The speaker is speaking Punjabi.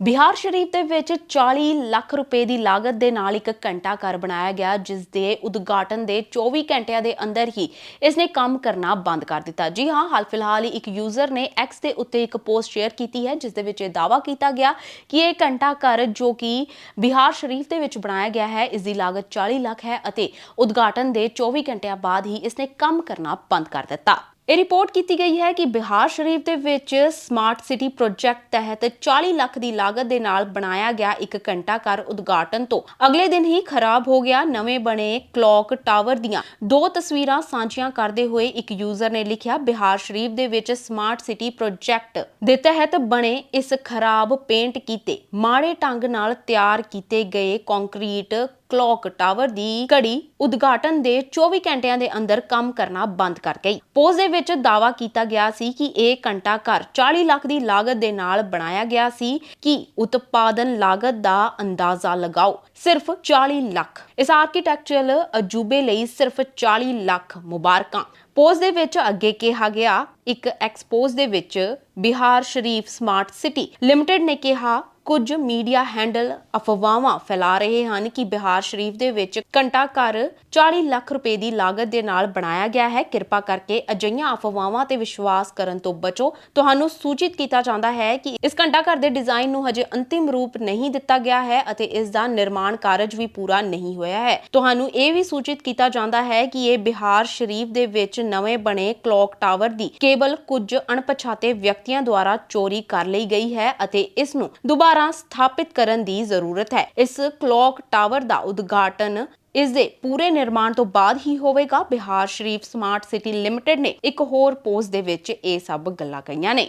ਬਿਹਾਰ ਸ਼ਰੀਫ ਦੇ ਵਿੱਚ 40 ਲੱਖ ਰੁਪਏ ਦੀ ਲਾਗਤ ਦੇ ਨਾਲ ਇੱਕ ਘੰਟਾ ਘਰ ਬਣਾਇਆ ਗਿਆ, ਜਿਸ ਦੇ ਉਦਘਾਟਨ ਦੇ 24 ਘੰਟਿਆਂ ਦੇ ਅੰਦਰ ਹੀ ਇਸ ਨੇ ਕੰਮ ਕਰਨਾ ਬੰਦ ਕਰ ਦਿੱਤਾ। ਜੀ ਹਾਂ, ਹਾਲ ਫਿਲਹਾਲ ਹੀ ਇੱਕ ਯੂਜ਼ਰ ਨੇ X ਦੇ ਉੱਤੇ ਇੱਕ ਪੋਸਟ ਸ਼ੇਅਰ ਕੀਤੀ ਹੈ, ਜਿਸ ਦੇ ਵਿੱਚ ਇਹ ਦਾਅਵਾ ਕੀਤਾ ਗਿਆ ਕਿ ਇਹ ਘੰਟਾ ਘਰ ਜੋ ਕਿ ਬਿਹਾਰ ਸ਼ਰੀਫ ਦੇ ਵਿੱਚ ਬਣਾਇਆ ਗਿਆ ਹੈ ਇਸ ਦੀ ਲਾਗਤ 40 ਲੱਖ ਹੈ ਅਤੇ ਉਦਘਾਟਨ ਦੇ 24 ਘੰਟਿਆਂ ਬਾਅਦ ਹੀ ਇਸ ਨੇ ਕੰਮ ਕਰਨਾ ਬੰਦ ਕਰ ਦਿੱਤਾ। ਇਹ ਰਿਪੋਰਟ ਕੀਤੀ ਗਈ ਹੈ ਕਿ ਬਿਹਾਰ ਸ਼ਰੀਫ ਦੇ ਵਿੱਚ ਸਮਾਰਟ ਸਿਟੀ ਪ੍ਰੋਜੈਕਟ ਤਹਿਤ 40 ਲੱਖ ਦੀ ਲਾਗਤ ਦੇ ਨਾਲ ਬਣਾਇਆ ਗਿਆ ਇੱਕ ਘੰਟਾ ਘਰ ਉਦਘਾਟਨ ਤੋਂ। ਅਗਲੇ ਦਿਨ ਹੀ ਖਰਾਬ ਹੋ ਗਿਆ ਨਵੇਂ ਬਣੇ ਕਲੌਕ ਟਾਵਰ ਦੀਆਂ ਦੋ ਤਸਵੀਰਾਂ ਸਾਂਝੀਆਂ ਕਰਦੇ ਹੋਏ ਇੱਕ ਯੂਜ਼ਰ ਨੇ ਲਿਖਿਆ, ਬਿਹਾਰ ਸ਼ਰੀਫ ਦੇ ਵਿੱਚ ਸਮਾਰਟ ਸਿਟੀ ਪ੍ਰੋਜੈਕਟ ਦੇ ਤਹਿਤ ਬਣੇ ਇਸ ਖਰਾਬ ਪੇਂਟ ਕੀਤੇ। ਮਾੜੇ ਢੰਗ ਨਾਲ ਤਿਆਰ ਕੀਤੇ ਗਏ ਕੰਕਰੀਟ ਕਲੌਕ ਟਾਵਰ ਦੀ ਘੜੀ ਉਦਘਾਟਨ ਦੇ 24 ਘੰਟਿਆਂ ਦੇ ਅੰਦਰ ਕੰਮ ਕਰਨਾ ਬੰਦ ਕਰ ਗਈ। ਪੋਸਟ ਦੇ ਵਿੱਚ ਦਾਵਾ ਕੀਤਾ ਗਿਆ ਸੀ ਕਿ ਇਹ ਘੰਟਾ ਘਰ 40 ਲੱਖ ਦੀ ਲਾਗਤ ਦੇ ਨਾਲ ਬਣਾਇਆ ਗਿਆ ਸੀ ਕਿ ਉਤਪਾਦਨ ਲਾਗਤ ਦਾ ਅੰਦਾਜ਼ਾ ਲਗਾਓ, ਸਿਰਫ 40 ਲੱਖ। ਇਸ ਆਰਕੀਟੈਕਚਰਲ ਅਜੂਬੇ ਲਈ ਸਿਰਫ 40 ਲੱਖ ਮੁਬਾਰਕਾਂ। ਪੋਸਟ ਦੇ ਵਿੱਚ ਅੱਗੇ ਕਿਹਾ ਗਿਆ, ਇੱਕ ਐਕਸਪੋਜ਼ ਦੇ ਵਿੱਚ Bihar Sharif smart city limited ਨੇ ਕਿਹਾ, ਕੁਝ ਮੀਡੀਆ ਹੈਂਡਲ ਅਫਵਾਹਾਂ ਫੈਲਾ ਰਹੇ ਹਨ ਕਿ ਬਿਹਾਰ ਸ਼ਰੀਫ ਦੇ ਵਿੱਚ ਘੰਟਾ ਘਰ 40 ਲੱਖ ਰੁਪਏ ਦੀ ਲਾਗਤ ਦੇ ਨਾਲ ਬਣਾਇਆ ਗਿਆ ਹੈ। ਕਿਰਪਾ ਕਰਕੇ ਅਜਿਹੀਆਂ ਅਫਵਾਹਾਂ ਤੇ ਵਿਸ਼ਵਾਸ ਕਰਨ ਤੋਂ ਬਚੋ। ਤੁਹਾਨੂੰ ਸੂਚਿਤ ਕੀਤਾ ਜਾਂਦਾ ਹੈ ਕਿ ਇਸ ਘੰਟਾ ਘਰ ਦੇ ਡਿਜ਼ਾਈਨ ਨੂੰ ਹਜੇ ਅੰਤਿਮ ਰੂਪ ਨਹੀਂ ਦਿੱਤਾ ਗਿਆ ਹੈ ਅਤੇ ਇਸ ਦਾ ਨਿਰਮਾਣ ਕਾਰਜ ਵੀ ਪੂਰਾ ਨਹੀਂ ਹੋਇਆ ਹੈ। ਤੁਹਾਨੂੰ ਇਹ ਵੀ ਸੂਚਿਤ ਕੀਤਾ ਜਾਂਦਾ ਹੈ ਕਿ ਇਹ ਬਿਹਾਰ ਸ਼ਰੀਫ ਦੇ ਵਿੱਚ ਨਵੇਂ ਬਣੇ ਕਲੌਕ ਟਾਵਰ ਦੀ ਕੇਵਲ ਕੁਝ ਅਣਪਛਾਤੇ ਵਿਅਕਤੀਆਂ ਦੁਆਰਾ ਚੋਰੀ ਕਰ ਲਈ ਗਈ ਹੈ ਅਤੇ ਇਸ ਨੂੰ ਦੁਬਾਰਾ ਸਥਾਪਿਤ ਕਰਨ ਦੀ ਜ਼ਰੂਰਤ ਹੈ। ਇਸ ਕਲੌਕ ਟਾਵਰ ਦਾ ਉਦਘਾਟਨ ਇਸ ਦੇ ਪੂਰੇ ਨਿਰਮਾਣ ਤੋਂ ਬਾਅਦ ਹੀ ਹੋਵੇਗਾ। Bihar Sharif smart city limited ਨੇ ਇੱਕ ਹੋਰ ਪੋਸਟ ਦੇ ਵਿੱਚ ਇਹ ਸਭ ਗੱਲਾਂ ਕਹੀਆਂ ਨੇ।